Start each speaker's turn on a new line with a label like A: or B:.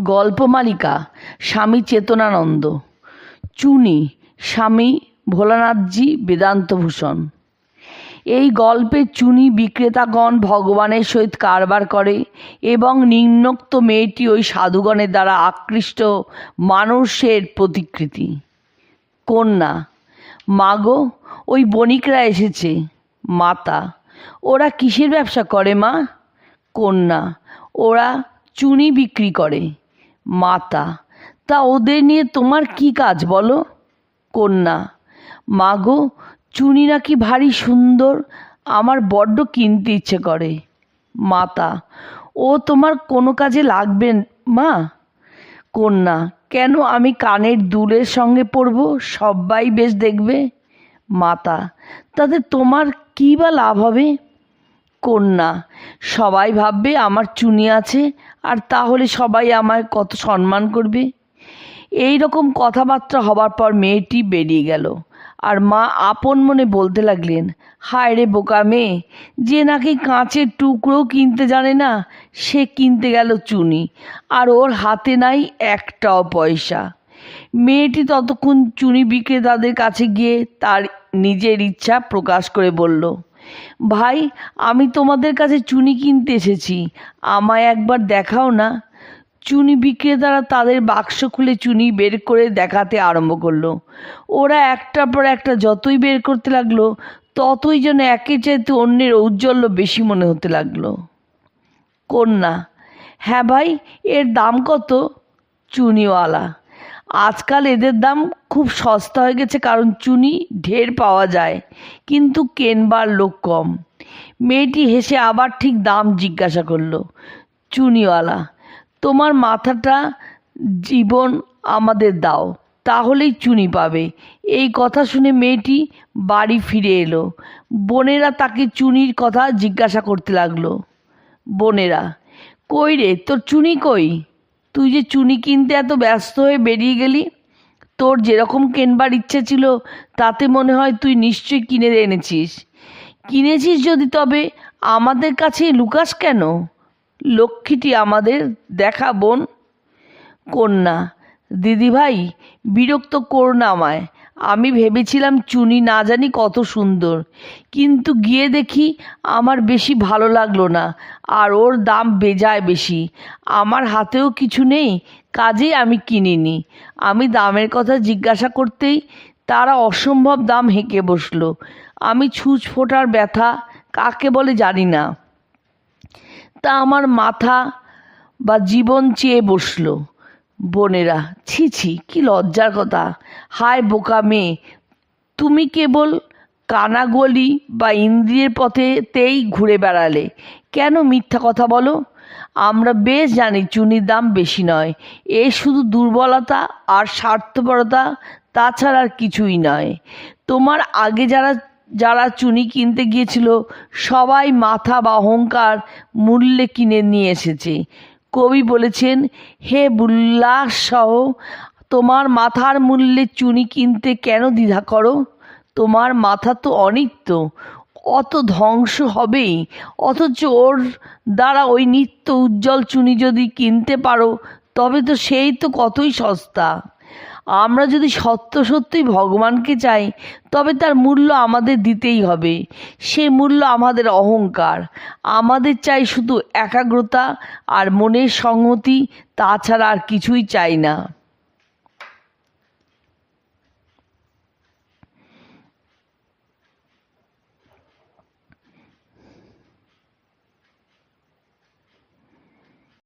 A: গল্পমালিকা স্বামী চেতনানন্দ। চুনি, স্বামী ভোলানাথজি বেদান্তভূষণ। এই গল্পে চুনি বিক্রেতাগণ ভগবানের সহিত কারবার করে এবং নিম্নোক্ত মেয়েটি ওই সাধুগণের দ্বারা আকৃষ্ট মানুষের প্রতিকৃতি। কন্যা, মাগো, ওই বণিকরা এসেছে। মাতা, ওরা কিসের ব্যবসা করে মা? কন্যা, ওরা চুনি বিক্রি করে। মাতা। তা ওদের নিয়ে তোমার কি কাজ বলো? কন্যা। মাগো, চুনি নাকি ভারী সুন্দর, আমার বড্ড কিনতে ইচ্ছে করে। মাতা, ও তোমার কোনো কাজে লাগবে মা? কন্যা, কেন আমি কানের দুলের সঙ্গে পরবো সবাই বেশ দেখবে। মাতা, তাতে তোমার কী বা লাভ হবে? কন্যা। সবাই ভাববে আমার চুনি আছে, আর তাহলে সবাই আমায় কত সম্মান করবে? এই রকম কথাবার্তা হবার পর মেয়েটি বেরিয়ে গেল। আর মা আপন মনে বলতে লাগলেন, হায় রে বোকা মেয়ে, যে নাকি কাঁচের টুকরোও কিনতে জানে না, সে কিনতে গেল চুনি, আর ওর হাতে নাই একটাও পয়সা। মেয়েটি ততক্ষণ চুনি বিক্রেতাদের কাছে গিয়ে তার নিজের ইচ্ছা প্রকাশ করে বলল ভাই, আমি তোমাদের কাছে চুনি কিনতে এসেছি। আমায় একবার দেখাও না। চুনি বিক্রেতারা তাদের বাক্স খুলে চুনি বের করে দেখাতে আরম্ভ করল। ওরা একটার পর একটা যতই বের করতে লাগল, ততই যেন একে চাইতে অন্যের ঔজ্জ্বল্য বেশি মনে হতে লাগল। কন্যা হ্যাঁ ভাই, এর দাম কত? চুনিওয়ালা আজকাল এদের দাম খুব সস্তা হয়ে গেছে কারণ চুনি ঢের পাওয়া যায়, কিন্তু কেনবার লোক কম। মেয়েটি হেসে আবার ঠিক দাম জিজ্ঞাসা করল, চুনিওয়ালা, তোমার মাথাটা জীবন আমাদের দাও, তাহলেই চুনি পাবে। এই কথা শুনে মেয়েটি বাড়ি ফিরে এলো। বোনেরা তাকে চুনির কথা জিজ্ঞাসা করতে লাগল, বোনেরা, কই রে, তোর চুনি কই? তুই যে চুনি কিনতে এত ব্যস্ত হয়ে বেরিয়ে গেলি? তোর যেরকম কেনবার ইচ্ছে ছিল, তাতে মনে হয় তুই নিশ্চয়ই কিনে এনেছিস। কিনেছিস যদি তবে আমাদের কাছে লুকাস কেন? লক্ষ্মীটি আমাদের দেখা বোন, কন্যা। দিদিভাই, বিরক্ত কর না আমায়। আমি ভেবেছিলাম চুনি না জানি কত সুন্দর। কিন্তু গিয়ে দেখি আমার বেশি ভালো লাগল না, আর ওর দাম বেজায় বেশি। আমার হাতেও কিছু নেই, কাজেই আমি কিনিনি। আমি দামের কথা জিজ্ঞাসা করতেই তারা অসম্ভব দাম হেঁকে বসল। আমি ছুঁচ ফোটার ব্যথা কাকে বলে জানি না। তা আমার মাথা বা জীবন চেয়ে বসল। বোনেরা, ছি ছি, কি লজ্জার কথা। হায় বোকা মেয়ে, তুমি কেবল কানাগলি বা ইন্দ্রিয়ের পথেতেই ঘুরে বেড়ালে। কেন মিথ্যা কথা বলো? আমরা বেশ জানি চুনির দাম বেশি নয়। এ শুধু দুর্বলতা আর স্বার্থপরতা, তাছাড়া আর কিছুই নয়। তোমার আগে যারা যারা চুনি কিনতে গিয়েছিল, সবাই মাথা বা অহংকার মূল্যে কিনে নিয়ে এসেছে। কবি বলেছেন, হে বুল্লাসহ সহ তোমার মাথার মূল্যে চুনি কিনতে কেন দ্বিধা করো? তোমার মাথা তো অনিত্য। অত ধ্বংস হবেই। অথচ ওর দ্বারা ওই নিত্য উজ্জ্বল চুনি যদি কিনতে পারো, তবে তো সেই তো কতই সস্তা। আমরা যদি সত্য সত্যই ভগবানকে চাই, তবে তার মূল্য আমাদের দিতেই হবে। সে মূল্য আমাদের অহংকার। আমাদের চাই শুধু একাগ্রতা আর মনের সংহতি, তাছাড়া আর কিছুই চাই না।